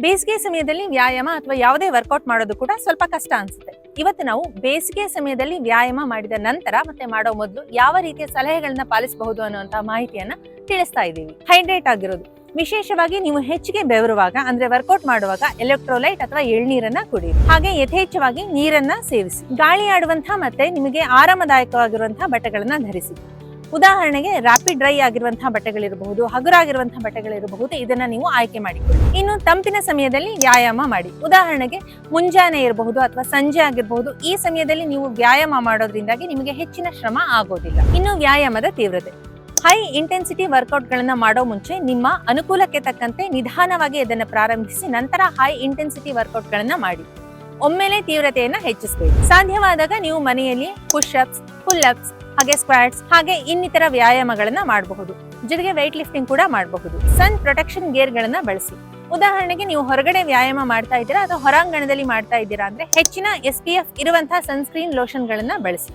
ಬೇಸಿಗೆ ಸಮಯದಲ್ಲಿ ವ್ಯಾಯಾಮ ಅಥವಾ ಯಾವುದೇ ವರ್ಕೌಟ್ ಮಾಡೋದು ಕೂಡ ಸ್ವಲ್ಪ ಕಷ್ಟ ಅನ್ಸುತ್ತೆ. ಇವತ್ತು ನಾವು ಬೇಸಿಗೆ ಸಮಯದಲ್ಲಿ ವ್ಯಾಯಾಮ ಮಾಡಿದ ನಂತರ ಮತ್ತೆ ಮಾಡೋ ಮೊದಲು ಯಾವ ರೀತಿಯ ಸಲಹೆಗಳನ್ನ ಪಾಲಿಸಬಹುದು ಅನ್ನುವಂತಹ ಮಾಹಿತಿಯನ್ನ ತಿಳಿಸ್ತಾ ಇದ್ದೀವಿ. ಹೈಡ್ರೇಟ್ ಆಗಿರೋದು. ವಿಶೇಷವಾಗಿ ನೀವು ಹೆಚ್ಚಿಗೆ ಬೆವರುವಾಗ, ಅಂದ್ರೆ ವರ್ಕೌಟ್ ಮಾಡುವಾಗ ಎಲೆಕ್ಟ್ರೋಲೈಟ್ ಅಥವಾ ಎಳ್ನೀರನ್ನ ಕುಡಿ. ಹಾಗೆ ಯಥೇಚ್ಛವಾಗಿ ನೀರನ್ನ ಸೇವಿಸಿ. ಗಾಳಿ ಆಡುವಂತಹ ಮತ್ತೆ ನಿಮಗೆ ಆರಾಮದಾಯಕವಾಗಿರುವಂತಹ ಬಟ್ಟೆಗಳನ್ನ ಧರಿಸಿ. ಉದಾಹರಣೆಗೆ ರಾಪಿಡ್ ಡ್ರೈ ಆಗಿರುವಂತಹ ಬಟ್ಟೆಗಳಿರಬಹುದು ಹಗುರಾಗಿರುವಂತಹ ಬಟ್ಟೆಗಳಿರಬಹುದು, ಇದನ್ನ ನೀವು ಆಯ್ಕೆ ಮಾಡಿಕೊಳ್ಳಿ. ಇನ್ನು ತಂಪಿನ ಸಮಯದಲ್ಲಿ ವ್ಯಾಯಾಮ ಮಾಡಿ. ಉದಾಹರಣೆಗೆ ಮುಂಜಾನೆ ಇರಬಹುದು ಅಥವಾ ಸಂಜೆ ಆಗಿರಬಹುದು, ಈ ಸಮಯದಲ್ಲಿ ನೀವು ವ್ಯಾಯಾಮ ಮಾಡೋದ್ರಿಂದಾಗಿ ನಿಮಗೆ ಹೆಚ್ಚಿನ ಶ್ರಮ ಆಗೋದಿಲ್ಲ. ಇನ್ನು ವ್ಯಾಯಾಮದ ತೀವ್ರತೆ. ಹೈ ಇಂಟೆನ್ಸಿಟಿ ವರ್ಕೌಟ್ಗಳನ್ನು ಮಾಡೋ ಮುಂಚೆ ನಿಮ್ಮ ಅನುಕೂಲಕ್ಕೆ ತಕ್ಕಂತೆ ನಿಧಾನವಾಗಿ ಇದನ್ನು ಪ್ರಾರಂಭಿಸಿ, ನಂತರ ಹೈ ಇಂಟೆನ್ಸಿಟಿ ವರ್ಕೌಟ್ಗಳನ್ನು ಮಾಡಿ. ಒಮ್ಮೆಲೆ ತೀವ್ರತೆಯನ್ನು ಹೆಚ್ಚಿಸಬೇಕು. ಸಾಧ್ಯವಾದಾಗ ನೀವು ಮನೆಯಲ್ಲಿ ಪುಷ್ ಅಪ್ಸ್ ಪುಲ್ ಅಪ್ಸ್ ಹಾಗೆ ಸ್ಕ್ವಾಟ್ಸ್ ಹಾಗೆ ಇನ್ನಿತರ ವ್ಯಾಯಾಮಗಳನ್ನ ಮಾಡಬಹುದು. ಜೊತೆಗೆ ವೆಯ್ಟ್ ಲಿಫ್ಟಿಂಗ್ ಕೂಡ ಮಾಡಬಹುದು. ಸನ್ ಪ್ರೊಟೆಕ್ಷನ್ ಗೇರ್ ಗಳನ್ನ ಬಳಸಿ. ಉದಾಹರಣೆಗೆ ನೀವು ಹೊರಗಡೆ ವ್ಯಾಯಾಮ ಮಾಡ್ತಾ ಇದ್ದೀರಾ ಅಥವಾ ಹೊರಾಂಗಣದಲ್ಲಿ ಮಾಡ್ತಾ ಇದ್ದೀರಾ ಅಂದ್ರೆ ಹೆಚ್ಚಿನ ಎಸ್ ಪಿ ಎಫ್ ಇರುವಂತಹ ಸನ್ಸ್ಕ್ರೀನ್ ಲೋಷನ್ ಗಳನ್ನ ಬಳಸಿ.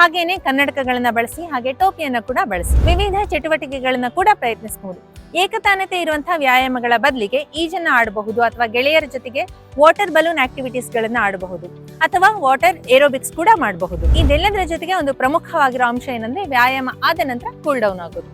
ಹಾಗೇನೆ ಕನ್ನಡಕಗಳನ್ನ ಬಳಸಿ, ಹಾಗೆ ಟೋಪಿಯನ್ನ ಕೂಡ ಬಳಸಿ, ವಿವಿಧ ಚಟುವಟಿಕೆಗಳನ್ನ ಕೂಡ ಪ್ರಯತ್ನಿಸಬಹುದು ಏಕತಾನತೆ ಇರುವಂತಹ ವ್ಯಾಯಾಮಗಳ ಬದಲಿಗೆ ಈಜನ್ನ ಆಡಬಹುದು ಅಥವಾ ಗೆಳೆಯರ ಜೊತೆಗೆ ವಾಟರ್ ಬಲೂನ್ ಆಕ್ಟಿವಿಟೀಸ್ ಗಳನ್ನ ಆಡಬಹುದು ಅಥವಾ ವಾಟರ್ ಏರೋಬಿಕ್ಸ್ ಕೂಡ ಮಾಡಬಹುದು. ಇದೆಲ್ಲದರ ಜೊತೆಗೆ ಒಂದು ಪ್ರಮುಖವಾಗಿರೋ ಅಂಶ ಏನಂದ್ರೆ ವ್ಯಾಯಾಮ ಆದ ನಂತರ ಕೂಲ್ ಡೌನ್ ಆಗೋದು.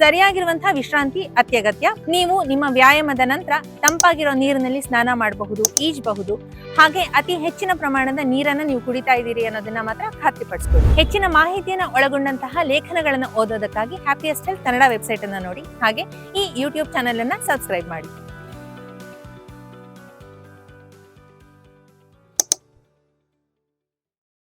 ಸರಿಯಾಗಿರುವಂತಹ ವಿಶ್ರಾಂತಿ ಅತ್ಯಗತ್ಯ. ನೀವು ನಿಮ್ಮ ವ್ಯಾಯಾಮದ ನಂತರ ತಂಪಾಗಿರೋ ನೀರಿನಲ್ಲಿ ಸ್ನಾನ ಮಾಡಬಹುದು, ಈಜಬಹುದು. ಹಾಗೆ ಅತಿ ಹೆಚ್ಚಿನ ಪ್ರಮಾಣದ ನೀರನ್ನ ನೀವು ಕುಡಿತಾ ಇದ್ದೀರಿ ಅನ್ನೋದನ್ನ ಮಾತ್ರ ಖಾತ್ರಿಪಡಿಸ್ಕೊಳ್ಳಿ ಹೆಚ್ಚಿನ ಮಾಹಿತಿಯನ್ನ ಒಳಗೊಂಡಂತಹ ಲೇಖನಗಳನ್ನು ಓದೋದಕ್ಕಾಗಿ ಹ್ಯಾಪಿಯಸ್ಟ್ ಹೆಲ್ತ್ ಕನ್ನಡ ವೆಬ್ಸೈಟ್ ಅನ್ನ ನೋಡಿ. ಹಾಗೆ ಈ ಯೂಟ್ಯೂಬ್ ಚಾನೆಲ್ ಅನ್ನ ಸಬ್ಸ್ಕ್ರೈಬ್ ಮಾಡಿ.